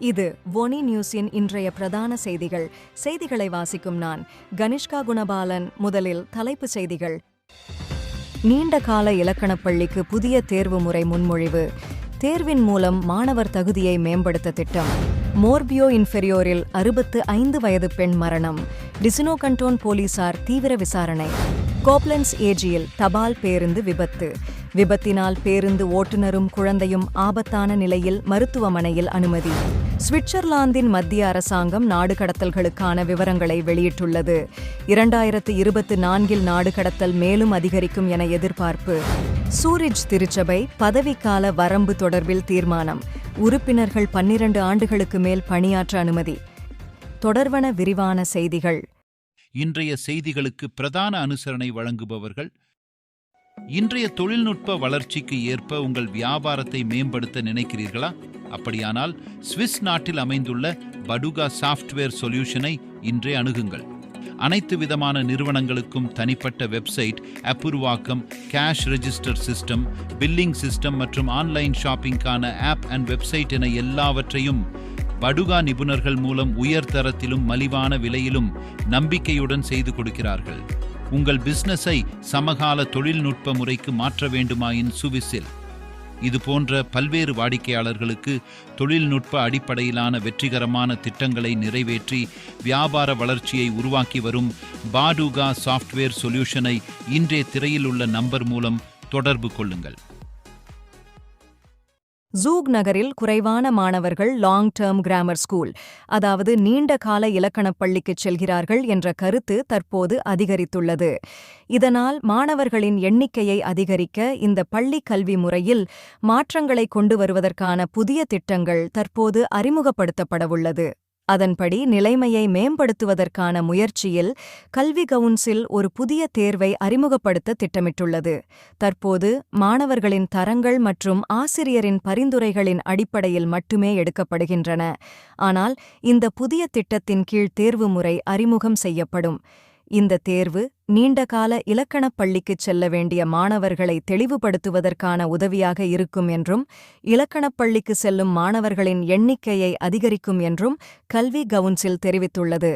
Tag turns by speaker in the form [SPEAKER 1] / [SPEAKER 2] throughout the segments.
[SPEAKER 1] இது ஒனி நியூஸின் இன்றைய பிரதான செய்திகள். செய்திகளை வாசிக்கும் நான் கனிஷ்கா குணபாலன். முதலில் தலைப்புச் செய்திகள். நீண்ட கால இலக்கணப் பள்ளிக்கு புதிய தேர்வு முறை முன்மொழிவு. தேர்வின் மூலம் மாணவர் தகுதியை மேம்படுத்த திட்டம். மோர்பியோ இன்ஃபெரியோரில் அறுபத்து ஐந்து வயது பெண் மரணம். டிசினோ கண்டோன் போலீசார் தீவிர விசாரணை. கோப்லன்ஸ் ஏஜியில் தபால் பேருந்து விபத்து. விபத்தினால் பேருந்து ஓட்டுநரும் குழந்தையும் ஆபத்தான நிலையில் மருத்துவமனையில் அனுமதி. சுவிட்சர்லாந்தின் மத்திய அரசாங்கம் நாடு கடத்தல்களுக்கான விவரங்களை வெளியிட்டுள்ளது. இரண்டாயிரத்து இருபத்து நான்கில் நாடு கடத்தல் மேலும் அதிகரிக்கும் என எதிர்பார்ப்பு. சூரிஜ் திருச்சபை பதவிக்கால வரம்பு தொடர்பில் தீர்மானம். உறுப்பினர்கள் பன்னிரண்டு ஆண்டுகளுக்கு மேல் பணியாற்ற அனுமதி. தொடர்வன விரிவான செய்திகள்.
[SPEAKER 2] இன்றைய செய்திகளுக்கு பிரதான அனுசரணை வழங்குபவர்கள் இன்றைய தொழில்நுட்ப வளர்ச்சிக்கு ஏற்ப உங்கள் வியாபாரத்தை மேம்படுத்த நினைக்கிறீர்களா? அப்படியானால் சுவிஸ் நாட்டில் அமைந்துள்ள படுகா சாஃப்ட்வேர் சொல்யூஷனை இன்றே அணுகுங்கள். அனைத்து விதமான நிறுவனங்களுக்கும் தனிப்பட்ட website அப்புருவாக்கம் cash register system billing system மற்றும் ஆன்லைன் ஷாப்பிங்கான ஆப் அண்ட் வெப்சைட் என எல்லாவற்றையும் படுகா நிபுணர்கள் மூலம் உயர் தரத்திலும் மலிவான விலையிலும் நம்பிக்கையுடன் செய்து கொடுக்கிறார்கள். உங்கள் பிசினஸை சமகால தொழில்நுட்ப முறைக்கு மாற்ற வேண்டுமாயின் சுவிசில். இது போன்ற பல்வேறு வாடிக்கையாளர்களுக்கு தொழில்நுட்ப அடிப்படையிலான வெற்றிகரமான திட்டங்களை நிறைவேற்றி வியாபார வளர்ச்சியை உருவாக்கி வரும் பாடுகா சாஃப்ட்வேர் சொல்யூஷனை இன்றே திரையில் உள்ள நம்பர் மூலம் தொடர்பு கொள்ளுங்கள்.
[SPEAKER 1] ஜூக் நகரில் குறைவான மாணவர்கள் லாங் டேர்ம் கிராமர் ஸ்கூல் அதாவது நீண்ட கால இலக்கணப் பள்ளிக்குச் செல்கிறார்கள் என்ற கருத்து தற்போது அதிகரித்துள்ளது. இதனால் மாணவர்களின் எண்ணிக்கையை அதிகரிக்க இந்த பள்ளி கல்வி முறையில் மாற்றங்களை கொண்டு வருவதற்கான புதிய திட்டங்கள் தற்போது அறிமுகப்படுத்தப்படவுள்ளது. அதன்படி நிலைமையை மேம்படுத்துவதற்கான முயற்சியில் கல்வி கவுன்சில் ஒரு புதிய தேர்வை அறிமுகப்படுத்த திட்டமிட்டுள்ளது. தற்போது மாணவர்களின் தரங்கள் மற்றும் ஆசிரியரின் பரிந்துரைகளின் அடிப்படையில் மட்டுமே எடுக்கப்படுகின்றன. ஆனால் இந்த புதிய திட்டத்தின் கீழ் தேர்வு முறை அறிமுகம் செய்யப்படும். இந்த தேர்வு நீண்டகால இலக்கணப் பள்ளிக்குச் செல்ல வேண்டிய மாணவர்களை தெளிவுபடுத்துவதற்கான உதவியாக இருக்கும் என்றும் இலக்கணப் பள்ளிக்கு செல்லும் மாணவர்களின் எண்ணிக்கையை அதிகரிக்கும் என்றும் கல்வி கவுன்சில் தெரிவித்துள்ளது.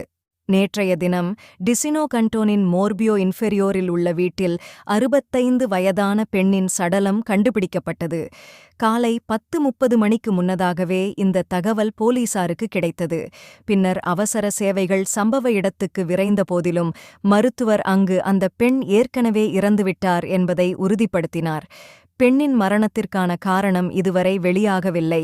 [SPEAKER 1] நேற்றைய தினம் டிசினோ கண்டோனின் மோர்பியோ இன்ஃபெரியோரில் உள்ள வீட்டில் அறுபத்தைந்து வயதான பெண்ணின் சடலம் கண்டுபிடிக்கப்பட்டது. காலை பத்து முப்பது மணிக்கு முன்னதாகவே இந்த தகவல் போலீசாருக்கு கிடைத்தது. பின்னர் அவசர சேவைகள் சம்பவ இடத்துக்கு விரைந்த போதிலும் மருத்துவர் அங்கு அந்த பெண் ஏற்கனவே இறந்துவிட்டார் என்பதை உறுதிப்படுத்தினார். பெண்ணின் மரணத்திற்கான காரணம் இதுவரை வெளியாகவில்லை.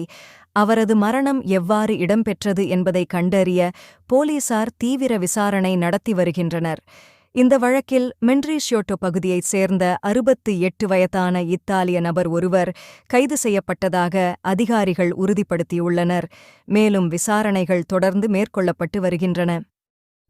[SPEAKER 1] அவரது மரணம் எவ்வாறு இடம்பெற்றது என்பதை கண்டறிய போலீசார் தீவிர விசாரணை நடத்தி வருகின்றனர். இந்த வழக்கில் மென்ட்ரிஷியோட்டோ பகுதியைச் சேர்ந்த அறுபத்து எட்டு வயதான இத்தாலிய நபர் ஒருவர் கைது செய்யப்பட்டதாக அதிகாரிகள் உறுதிப்படுத்தியுள்ளனர். மேலும் விசாரணைகள் தொடர்ந்து மேற்கொள்ளப்பட்டு வருகின்றன.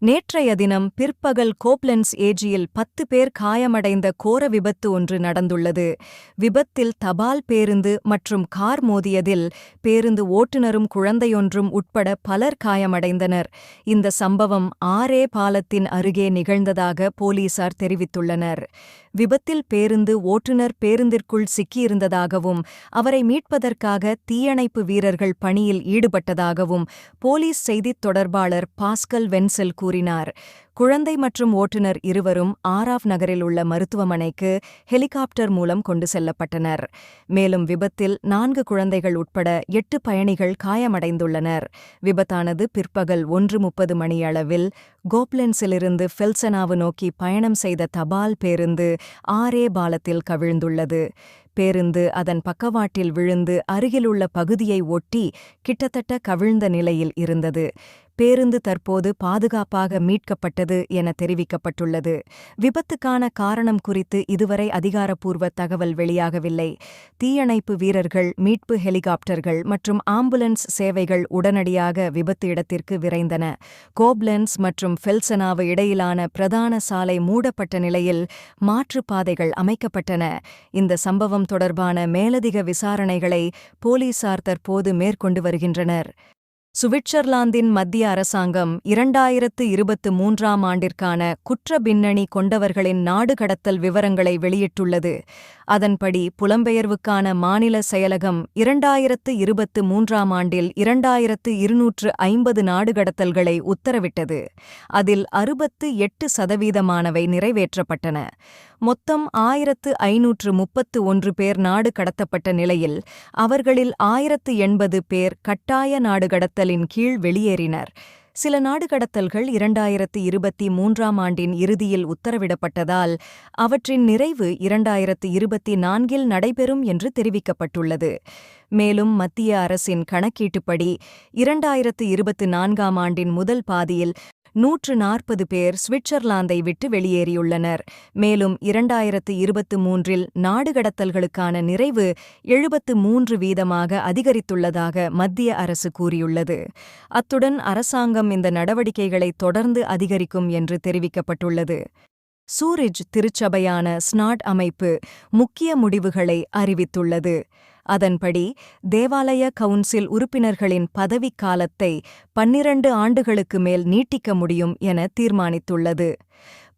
[SPEAKER 1] நேற்றைய தினம் பிற்பகல் கோப்லென்ஸ் ஏஜியில் பத்து பேர் காயமடைந்த கோர விபத்து ஒன்று நடந்துள்ளது. விபத்தில் தபால் பேருந்து மற்றும் கார் மோதியதில் பேருந்து ஓட்டுநரும் குழந்தையொன்றும் உட்பட பலர் காயமடைந்தனர். இந்த சம்பவம் ஆரே பாலத்தின் அருகே நிகழ்ந்ததாக போலீசார் தெரிவித்துள்ளனர். விபத்தில் பேருந்து ஓட்டுநர் பேருந்திற்குள் சிக்கியிருந்ததாகவும் அவரை மீட்பதற்காக தீயணைப்பு வீரர்கள் பணியில் ஈடுபட்டதாகவும் போலீஸ் செய்தித் தொடர்பாளர் பாஸ்கல் வென்செல் கூறினார். குழந்தை மற்றும் ஓட்டுநர் இருவரும் ஆராவ் நகரில் உள்ள மருத்துவமனைக்கு ஹெலிகாப்டர் மூலம் கொண்டு செல்லப்பட்டனர். மேலும் விபத்தில் நான்கு குழந்தைகள் உட்பட எட்டு பயணிகள் காயமடைந்துள்ளனர். விபத்தானது பிற்பகல் ஒன்று முப்பது மணியளவில் கோப்லென்ஸிலிருந்து ஃபெல்சனாவு நோக்கி பயணம் செய்த தபால் பேருந்து ஆரே பாலத்தில் கவிழ்ந்துள்ளது. பேருந்து அதன் பக்கவாட்டில் விழுந்து அருகிலுள்ள பகுதியை ஒட்டி கிட்டத்தட்ட கவிழ்ந்த நிலையில் இருந்தது. பேருந்து தற்போது பாதுகாப்பாக மீட்கப்பட்டது என தெரிவிக்கப்பட்டுள்ளது. விபத்துக்கான காரணம் குறித்து இதுவரை அதிகாரப்பூர்வ தகவல் வெளியாகவில்லை. தீயணைப்பு வீரர்கள் மீட்பு ஹெலிகாப்டர்கள் மற்றும் ஆம்புலன்ஸ் சேவைகள் உடனடியாக விபத்து இடத்திற்கு விரைந்தன. கோப்லென்ஸ் மற்றும் ஃபெல்சனாவு இடையிலான பிரதான சாலை மூடப்பட்ட நிலையில் மாற்றுப்பாதைகள் அமைக்கப்பட்டன. இந்த சம்பவம் தொடர்பான மேலதிக விசாரணைகளை போலீசார் தற்போது மேற்கொண்டு வருகின்றனர். சுவிட்சர்லாந்தின் மத்திய அரசாங்கம் இரண்டாயிரத்து இருபத்து மூன்றாம் ஆண்டிற்கான குற்ற பின்னணி கொண்டவர்களின் நாடு கடத்தல் விவரங்களை வெளியிட்டுள்ளது. அதன்படி புலம்பெயர்வுக்கான மாநில செயலகம் இரண்டாயிரத்து இருபத்து மூன்றாம் ஆண்டில் இரண்டாயிரத்து இருநூற்று ஐம்பது நாடுகடத்தல்களை உத்தரவிட்டது. அதில் அறுபத்து எட்டு சதவீதமானவை நிறைவேற்றப்பட்டன. மொத்தம் ஆயிரத்து ஐநூற்று முப்பத்து ஒன்று பேர் நாடு கடத்தப்பட்ட நிலையில் அவர்களில் ஆயிரத்து எண்பது பேர் கட்டாய நாடு கடத்தலின் கீழ் வெளியேறினர். சில நாடுகடத்தல்கள் இரண்டாயிரத்து இருபத்தி மூன்றாம் ஆண்டின் இறுதியில் உத்தரவிடப்பட்டதால் அவற்றின் நிறைவு இரண்டாயிரத்து இருபத்தி நான்கில் நடைபெறும் என்று தெரிவிக்கப்பட்டுள்ளது. மேலும் மத்திய அரசின் கணக்கீட்டுப்படி இரண்டாயிரத்து இருபத்து நான்காம் ஆண்டின் முதல் பாதியில் நூற்று நாற்பது பேர் சுவிட்சர்லாந்தை விட்டு வெளியேறியுள்ளனர். மேலும் இரண்டாயிரத்து இருபத்து மூன்றில் நாடுகடத்தல்களுக்கான நிறைவு எழுபத்து மூன்று வீதமாக அதிகரித்துள்ளதாக மத்திய அரசு கூறியுள்ளது. அத்துடன் அரசாங்கம் இந்த நடவடிக்கைகளை தொடர்ந்து அதிகரிக்கும் என்று தெரிவிக்கப்பட்டுள்ளது. சூரிஜ் திருச்சபையான ஸ்னாட் அமைப்பு முக்கிய முடிவுகளை அறிவித்துள்ளது. அதன்படி தேவாலய கவுன்சில் உறுப்பினர்களின் பதவிக்காலத்தை பன்னிரண்டு ஆண்டுகளுக்கு மேல் நீட்டிக்க முடியும் என தீர்மானித்துள்ளது.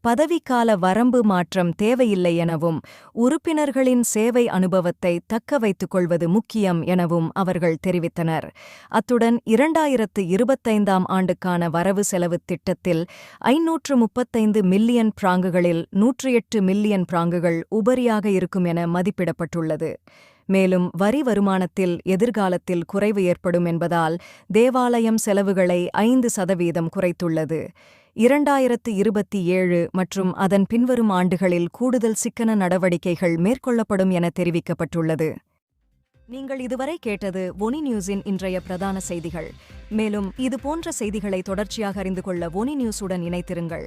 [SPEAKER 1] பதவிக்கால வரம்பு மாற்றம் தேவையில்லை எனவும் உறுப்பினர்களின் சேவை அனுபவத்தை தக்க வைத்துக் கொள்வது முக்கியம் எனவும் அவர்கள் தெரிவித்தனர். அத்துடன் இரண்டாயிரத்து இருபத்தைந்தாம் ஆண்டுக்கான வரவு செலவுத் திட்டத்தில் ஐநூற்று முப்பத்தைந்து மில்லியன் பிராங்குகளில் நூற்றி எட்டு மில்லியன் பிராங்குகள் உபரியாக இருக்கும் என மதிப்பிடப்பட்டுள்ளது. மேலும் வரி வருமானத்தில் எதிர்காலத்தில் குறைவு ஏற்படும் என்பதால் தேவாலயம் செலவுகளை ஐந்து சதவீதம் குறைத்துள்ளது. இரண்டாயிரத்து இருபத்தி ஏழு மற்றும் அதன் பின்வரும் ஆண்டுகளில் கூடுதல் சிக்கன நடவடிக்கைகள் மேற்கொள்ளப்படும் என தெரிவிக்கப்பட்டுள்ளது. நீங்கள் இதுவரை கேட்டது ஒனி நியூஸின் இன்றைய பிரதான செய்திகள். மேலும் இதுபோன்ற செய்திகளை தொடர்ச்சியாக அறிந்து கொள்ள ஒனி நியூஸுடன் இணைத்திருங்கள்